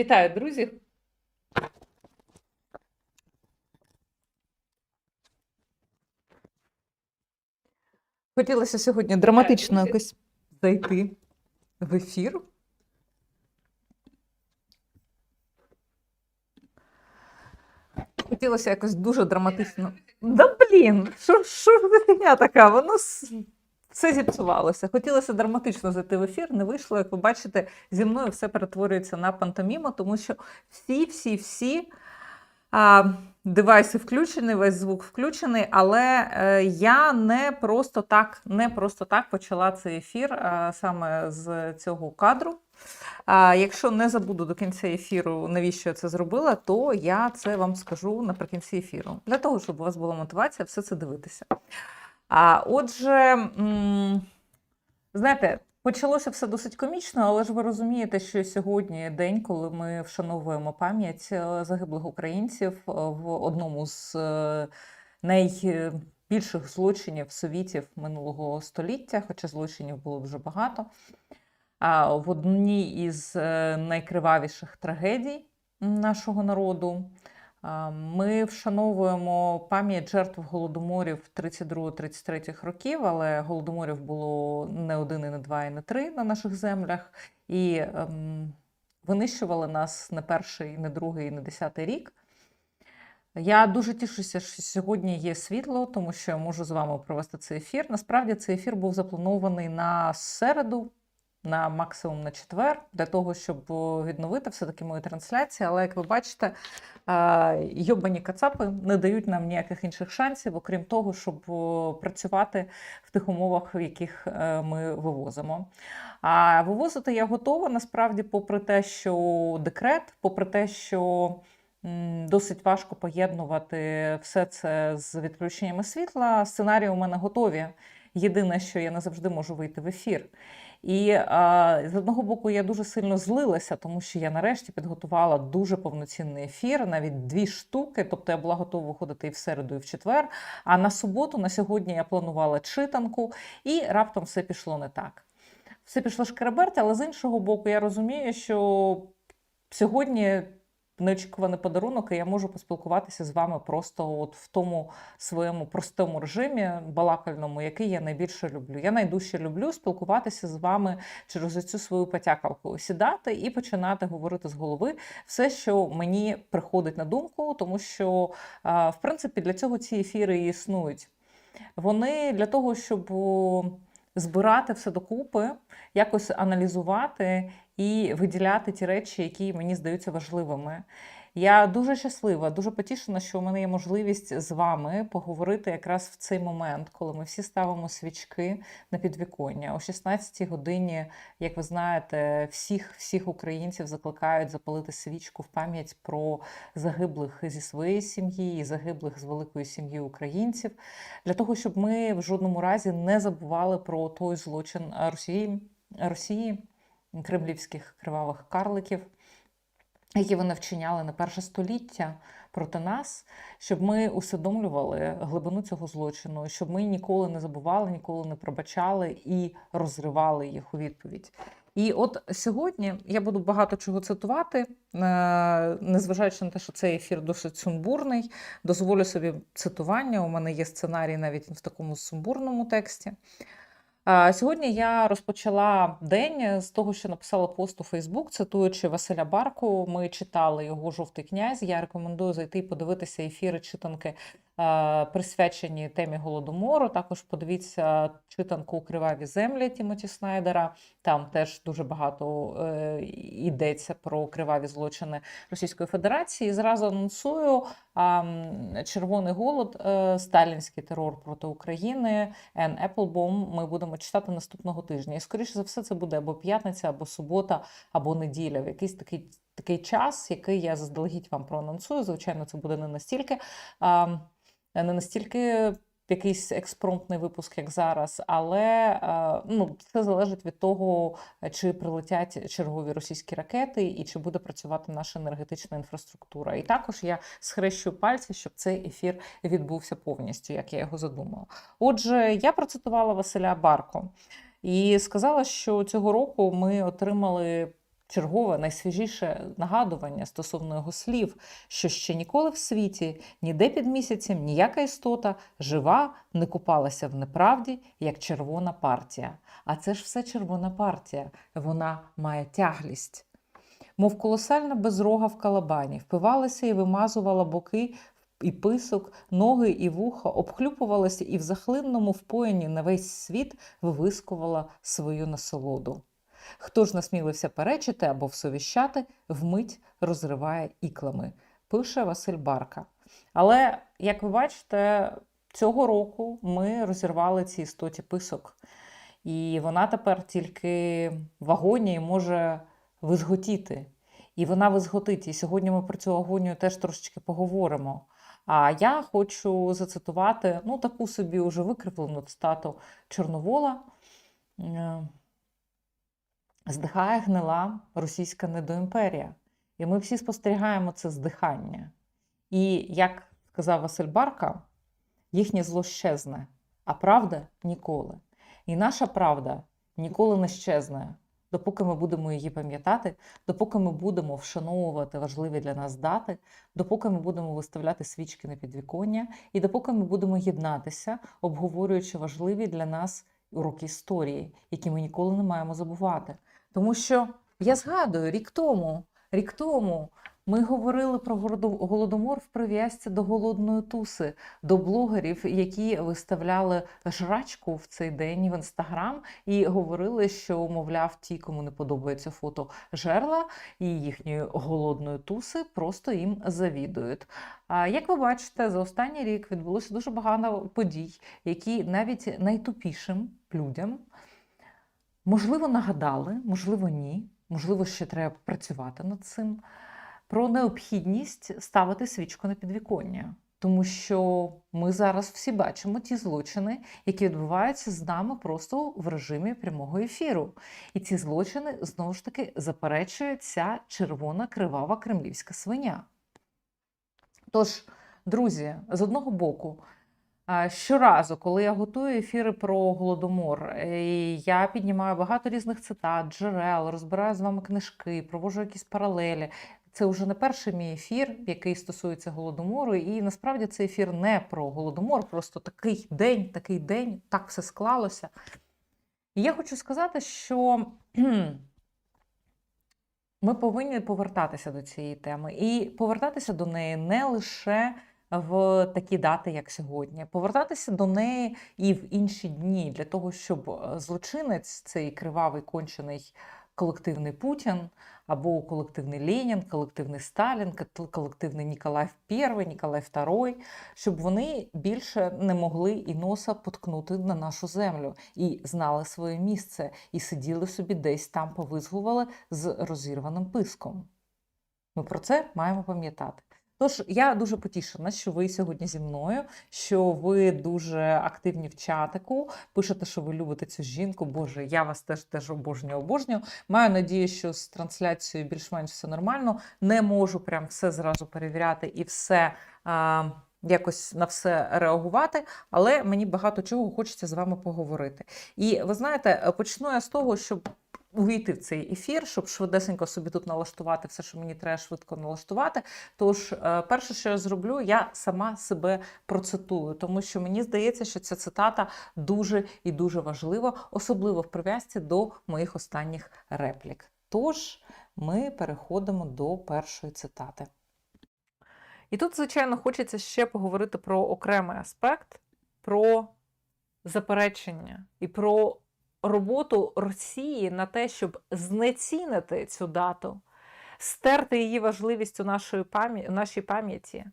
Вітаю, друзі! Хотілося сьогодні драматично якось зайти в ефір. Хотілося якось дуже драматично. Да блін, що, ж за фігня така? Воно все зіпсувалося. Хотілося драматично зайти в ефір, не вийшло. Як ви бачите, зі мною все перетворюється на пантоміму, тому що всі, всі, всі а, девайси включені, весь звук включений, але е, я не просто так, не просто так почала цей ефір а, саме з цього кадру. А, якщо не забуду до кінця ефіру, навіщо я це зробила, то я це вам скажу наприкінці ефіру. Для того, щоб у вас була мотивація все це дивитися. А, отже, знаєте, почалося все досить комічно, але ж ви розумієте, що сьогодні день, коли ми вшановуємо пам'ять е, загиблих українців е, в одному з е, найбільших злочинів совітів минулого століття, хоча злочинів було дуже багато. В одній із найкривавіших трагедій нашого народу. Ми вшановуємо пам'ять жертв голодоморів 32-33 років, але голодоморів було не один, і не два, і не три на наших землях. І ем, винищували нас не перший, не другий, не десятий рік. Я дуже тішуся, що сьогодні є світло, тому що я можу з вами провести цей ефір. Насправді цей ефір був запланований на середу, на максимум на четвер, для того, щоб відновити все-таки мою трансляцію. Але як ви бачите, йобані кацапи не дають нам ніяких інших шансів, окрім того, щоб працювати в тих умовах, в яких е, ми вивозимо. А вивозити я готова насправді, попри те, що декрет, попри те, що досить важко поєднувати все це з відключеннями світла. Сценарії у мене готові. Єдине, що я не завжди можу вийти в ефір. І а, з одного боку, я дуже сильно злилася, тому що я нарешті підготувала дуже повноцінний ефір, навіть дві штуки. Тобто я була готова виходити і в середу, і в четвер. А на суботу, на сьогодні я планувала читанку, і раптом все пішло не так. Все пішло шкереберть, але з іншого боку, я розумію, що сьогодні неочікуваний подарунок, і я можу поспілкуватися з вами просто от в тому своєму простому режимі балакальному, який я найбільше люблю. Я найдужче люблю спілкуватися з вами через цю свою потякалку, сідати і починати говорити з голови все, що мені приходить на думку, тому що в принципі для цього ці ефіри і існують. Вони для того, щоб збирати все докупи, якось аналізувати і виділяти ті речі, які мені здаються важливими. Я дуже щаслива, дуже потішена, що у мене є можливість з вами поговорити якраз в цей момент, коли ми всі ставимо свічки на підвіконня. О 16-й годині, як ви знаєте, всіх всіх українців закликають запалити свічку в пам'ять про загиблих зі своєї сім'ї і загиблих з великої сім'ї українців, для того, щоб ми в жодному разі не забували про той злочин Росії, Росії кремлівських кривавих карликів, які вони вчиняли на перше століття проти нас, щоб ми усвідомлювали глибину цього злочину, щоб ми ніколи не забували, ніколи не пробачали і розривали їх у відповідь. І от сьогодні я буду багато чого цитувати, е, незважаючи на те, що цей ефір досить сумбурний, дозволю собі цитування. У мене є сценарій навіть в такому сумбурному тексті. Сьогодні я розпочала день з того, що написала пост у Фейсбук, цитуючи Василя Барку. Ми читали його Жовтий князь. Я рекомендую зайти і подивитися ефіри читанки, присвячені темі голодомору. Також подивіться читанку Криваві землі Тімоті Снайдера. Там теж дуже багато е, йдеться про криваві злочини Російської Федерації. Зразу анонсую червоний голод, е, сталінський терор проти України. Ен Еплбом ми будемо читати наступного тижня. І скоріше за все, це буде або п'ятниця, або субота, або неділя. В якийсь такий такий час, який я заздалегідь вам проанонсую. Звичайно, це буде не настільки. А, не настільки якийсь експромтний випуск, як зараз, але е, ну, це залежить від того, чи прилетять чергові російські ракети і чи буде працювати наша енергетична інфраструктура. І також я схрещую пальці, щоб цей ефір відбувся повністю, як я його задумала. Отже, я процитувала Василя Барко і сказала, що цього року ми отримали чергове найсвіжіше нагадування стосовно його слів, що ще ніколи в світі, ніде під місяцем, ніяка істота жива не купалася в неправді, як червона партія. А це ж все червона партія. Вона має тяглість. Мов колосальна безрога в калабані, впивалася і вимазувала боки і писок, ноги і вуха, обхлюпувалася і в захлинному впоєнні на весь світ вивискувала свою насолоду. Хто ж насмілився перечити або всовіщати, вмить розриває іклами, пише Василь Барка. Але, як ви бачите, цього року ми розірвали ці істоті писок, і вона тепер тільки в агонії може визготіти. І вона визготить. І сьогодні ми про цю агонію теж трошечки поговоримо. А я хочу зацитувати ну, таку собі вже викріплену цитату Чорновола. Здихає гнила російська недоімперія. І ми всі спостерігаємо це здихання. І, як сказав Василь Барка, їхнє зло щезне, а правда ніколи. І наша правда ніколи не щезне, допоки ми будемо її пам'ятати, допоки ми будемо вшановувати важливі для нас дати, допоки ми будемо виставляти свічки на підвіконня, і допоки ми будемо єднатися, обговорюючи важливі для нас уроки історії, які ми ніколи не маємо забувати. Тому що я згадую, рік тому, рік тому ми говорили про голодомор в прив'язці до голодної туси, до блогерів, які виставляли жрачку в цей день в інстаграм і говорили, що, мовляв, ті, кому не подобається фото жерла і їхньої голодної туси, просто їм завідують. А як ви бачите, за останній рік відбулося дуже багато подій, які навіть найтупішим людям можливо нагадали, можливо, ні, можливо, ще треба працювати над цим. Про необхідність ставити свічку на підвіконня. Тому що ми зараз всі бачимо ті злочини, які відбуваються з нами просто в режимі прямого ефіру. І ці злочини знову ж таки заперечує ця червона кривава кремлівська свиня. Тож, друзі, з одного боку, Щоразу, коли я готую ефіри про голодомор, е, я піднімаю багато різних цитат, джерел, розбираю з вами книжки, проводжу якісь паралелі. Це вже не перший мій ефір, який стосується голодомору, і насправді цей ефір не про голодомор, просто такий день, такий день, так все склалося. І я хочу сказати, що ми повинні повертатися до цієї теми і повертатися до неї не лише в такі дати, як сьогодні, повертатися до неї і в інші дні для того, щоб е, злочинець, цей кривавий кончений колективний Путін або колективний Ленін, колективний Сталін, колективний Ніколай I, Ніколай II, щоб вони більше не могли і носа поткнути на нашу землю і знали своє місце, і сиділи собі десь там повизгували з розірваним писком. Ми про це маємо пам'ятати. Тож я дуже потішена, що ви сьогодні зі мною, що ви дуже активні в чатику. Пишете, що ви любите цю жінку. Боже, я вас теж теж обожнюю, обожнюю. Маю надію, що з трансляцією більш-менш все нормально. Не можу прям все зразу перевіряти і все. А, Якось на все реагувати, але мені багато чого хочеться з вами поговорити. І ви знаєте, почну я з того, щоб увійти в цей ефір, щоб швидесенько собі тут налаштувати все, що мені треба швидко налаштувати. Тож, е, перше, що я зроблю, я сама себе процитую, тому що мені здається, що ця цитата дуже і дуже важлива, особливо в прив'язці до моїх останніх реплік. Тож, ми переходимо до першої цитати. І тут, звичайно, хочеться ще поговорити про окремий аспект, про заперечення і про роботу Росії на те, щоб знецінити цю дату, стерти її важливість у нашій пам'яті.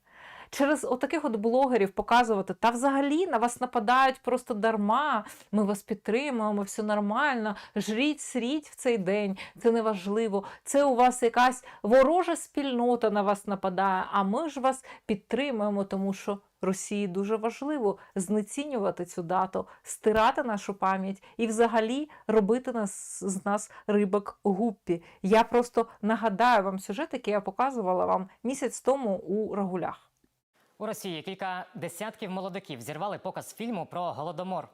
Через отаких от блогерів показувати, та взагалі на вас нападають просто дарма, ми вас підтримуємо, все нормально, жріть, сріть в цей день, це не важливо. Це у вас якась ворожа спільнота на вас нападає, а ми ж вас підтримуємо, тому що Росії дуже важливо знецінювати цю дату, стирати нашу пам'ять і взагалі робити нас з нас рибок гуппі. Я просто нагадаю вам сюжет, який я показувала вам місяць тому у Рагулях. У Росії кілька десятків молодиків зірвали показ фільму про голодомор.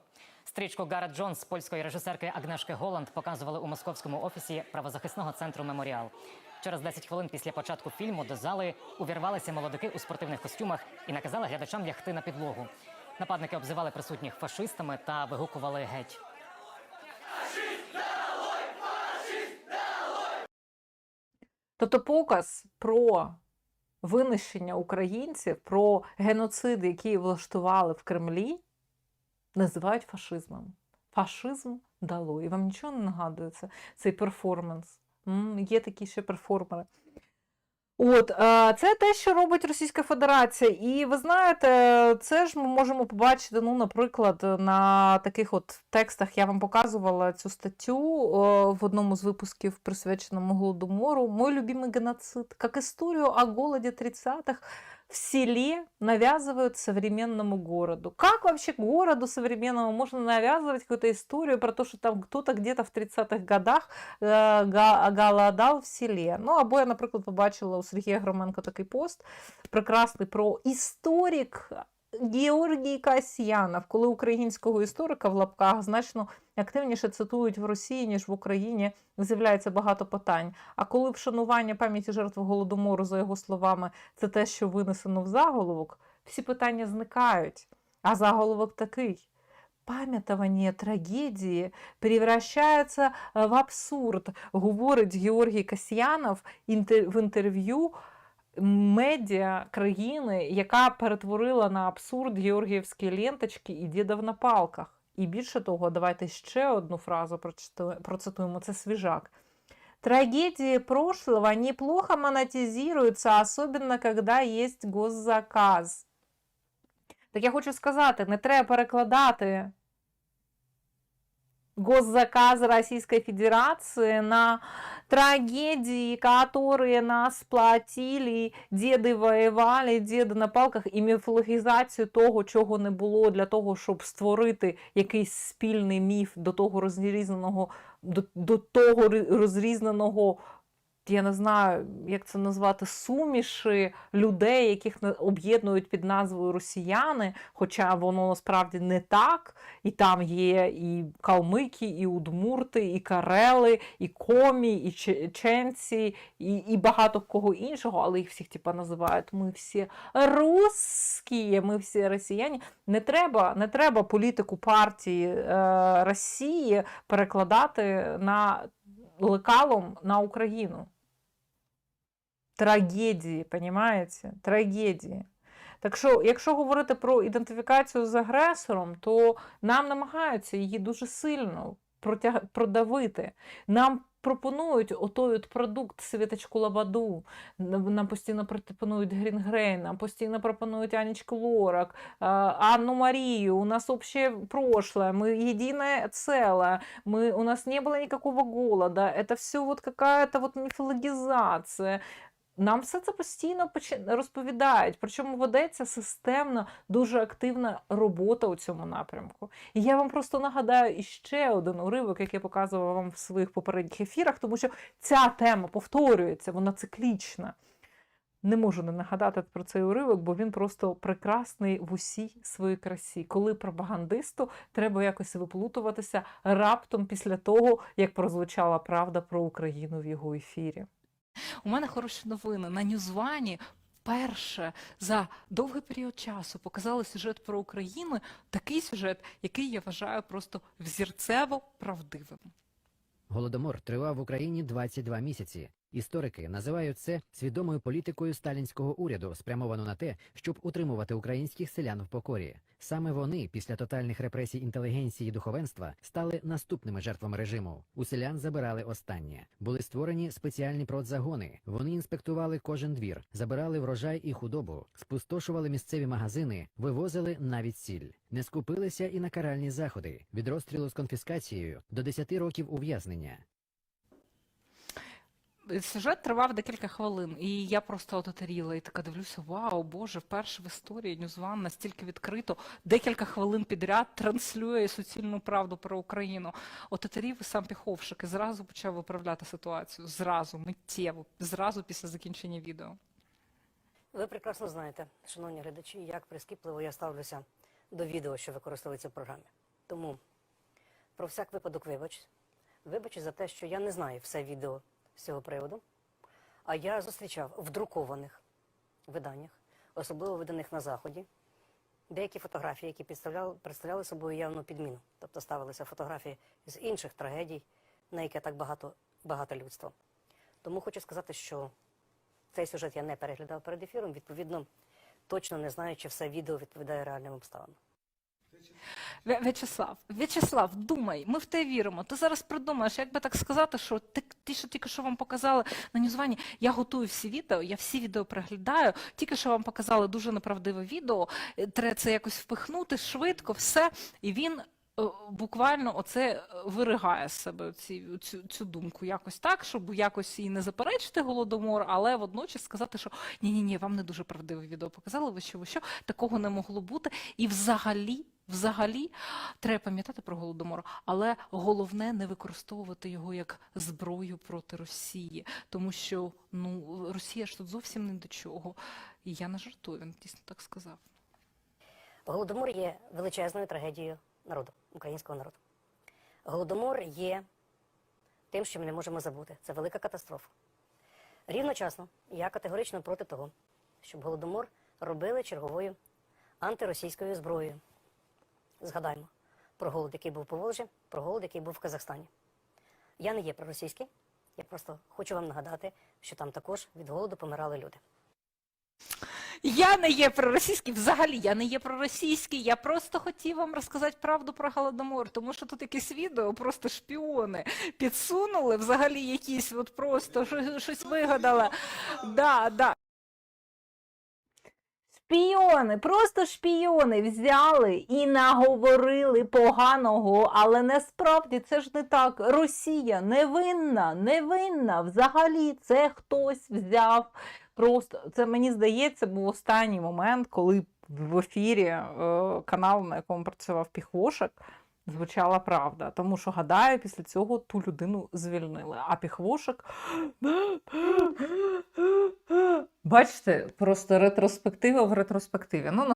Стрічку Гарет Джонс польської режисерки Агнешки Голланд показували у московському офісі правозахисного центру Меморіал. Через 10 хвилин після початку фільму до зали увірвалися молодики у спортивних костюмах і наказали глядачам лягти на підлогу. Нападники обзивали присутніх фашистами та вигукували геть. Тобто показ про винищення українців, про геноцид, який влаштували в Кремлі, називають фашизмом. Фашизм дало. І вам нічого не нагадується цей перформанс. М, Є такі ще перформери. От, це те, що робить Російська Федерація. І ви знаєте, це ж ми можемо побачити, ну, наприклад, на таких от текстах я вам показувала цю статтю в одному з випусків, присвяченому Голодомору. Мой любимий геноцид. Как історію о голоді 30-х в селе навязывают современному городу. Как вообще городу современному можно навязывать какую-то историю про то, что там кто-то где-то в 30-х годах голодал голодав в селі. Ну, або я, наприклад, побачила у Сергія Громенко такий пост прекрасний про історик Георгій Касьянов, коли українського історика в лапках значно активніше цитують в Росії, ніж в Україні, з'являється багато питань. А коли вшанування пам'яті жертв голодомору, за його словами, це те, що винесено в заголовок, всі питання зникають. А заголовок такий. Пам'ятування трагедії превращається е, в абсурд, говорить Георгій Касьянов в інтерв'ю медіа країни, яка перетворила на абсурд георгіївські ленточки і дідов на палках. І більше того, давайте ще одну фразу процитуємо. Це свіжак. Трагедии прошлого неплохо монетизируются, особенно когда есть госзаказ. Так я хочу сказати, не треба перекладати госзаказ Российской Федерации на трагедии, которые нас платили, деди воювали, деди на палках, і міфологізацію того, чого не було, для того, щоб створити якийсь спільний міф до того розрізненого, до, до того розрізненого. Я не знаю, як це назвати, суміші людей, яких об'єднують під назвою росіяни, хоча воно насправді не так. І там є і калмики, і удмурти, і карели, і комі, і чеченці, і, і багато кого іншого, але їх всіх типа називають ми всі русські, ми всі росіяни. Не треба, не треба політику партії е, Росії перекладати на лекалом на Україну Трагедії, понімаєте? Трагедії. Так що, якщо говорити про ідентифікацію з агресором, то нам намагаються її дуже сильно протяг... продавити. Нам пропонують отой от продукт світочку Лабаду, нам постійно пропонують Грінгрей, нам постійно пропонують Анечку Лорак, а, Анну Марию, у нас общее прошлое, мы единое целое, мы, у нас не было никакого голода, это все вот какая-то вот міфологізація. Нам все це постійно розповідають, причому ведеться системна, дуже активна робота у цьому напрямку. І я вам просто нагадаю іще один уривок, який я показувала вам в своїх попередніх ефірах, тому що ця тема повторюється, вона циклічна. Не можу не нагадати про цей уривок, бо він просто прекрасний в усій своїй красі. Коли пропагандисту треба якось виплутуватися раптом після того, як прозвучала правда про Україну в його ефірі. У мене хороші новини. На Ньюзвані Перше за довгий період часу показали сюжет про Україну, такий сюжет, який я вважаю просто взірцево правдивим. Голодомор тривав в Україні 22 місяці. Історики називають це свідомою політикою сталінського уряду, спрямовано на те, щоб утримувати українських селян в покорі. Саме вони, після тотальних репресій інтелігенції і духовенства, стали наступними жертвами режиму. У селян забирали останнє. Були створені спеціальні продзагони. Вони інспектували кожен двір, забирали врожай і худобу, спустошували місцеві магазини, вивозили навіть сіль. Не скупилися і на каральні заходи від розстрілу з конфіскацією до 10 років ув'язнення. Сюжет тривав декілька хвилин, і я просто ототеріла і така дивлюся: вау, Боже, вперше в історії Ньюзван настільки відкрито декілька хвилин підряд транслює суцільну правду про Україну. Ототерів сам Піховшик і зразу почав виправляти ситуацію. Зразу, миттєво, зразу після закінчення відео. Ви прекрасно знаєте, шановні глядачі, як прискіпливо я ставлюся до відео, що використовується в програмі. Тому про всяк випадок вибач. Вибач за те, що я не знаю все відео з цього приводу. А я зустрічав в друкованих виданнях, особливо виданих на Заході, деякі фотографії, які представляли, представляли собою явну підміну. Тобто ставилися фотографії з інших трагедій, на яке так багато, багато людства. Тому хочу сказати, що цей сюжет я не переглядав перед ефіром, відповідно, точно не знаю, чи все відео відповідає реальним обставинам. Вя- В'ячеслав, В'ячеслав, думай, ми в те віримо. Ти зараз придумаєш, як би так сказати, що ти, ті, що тільки що вам показали на ньюзванні, я готую всі відео, я всі відео переглядаю, тільки що вам показали дуже неправдиве відео, е, треба це якось впихнути швидко, все, і він е, буквально оце е, виригає з себе ці, цю, цю думку. Якось так, щоб якось і не заперечити голодомор, але водночас сказати, що ні-ні-ні, вам не дуже правдиве відео показали, ви що, ви що, такого не могло бути. І взагалі, взагалі, треба пам'ятати про голодомор, але головне не використовувати його як зброю проти Росії, тому що ну Росія ж тут зовсім не до чого. І я не жартую, він дійсно так сказав. Голодомор є величезною трагедією народу, українського народу. Голодомор є тим, що ми не можемо забути. Це велика катастрофа. Рівночасно я категорично проти того, щоб голодомор робили черговою антиросійською зброєю. Згадаймо про голод, який був по Волжі, про голод, який був в Казахстані. Я не є проросійський, я просто хочу вам нагадати, що там також від голоду помирали люди. Я не є проросійський, взагалі я не є проросійський. Я просто хотів вам розказати правду про голодомор, тому що тут якісь відео, просто шпіони підсунули, взагалі якісь, от просто щось вигадали. Да, да. Шпіони, просто шпіони взяли і наговорили поганого, але насправді це ж не так. Росія невинна, невинна. Взагалі це хтось взяв. Просто це мені здається, був останній момент, коли в ефірі е, каналу, на якому працював Піхвошек, звучала правда. Тому що гадаю, після цього ту людину звільнили. А Піхвошек. Бачите, просто ретроспектива в ретроспективі. Ну,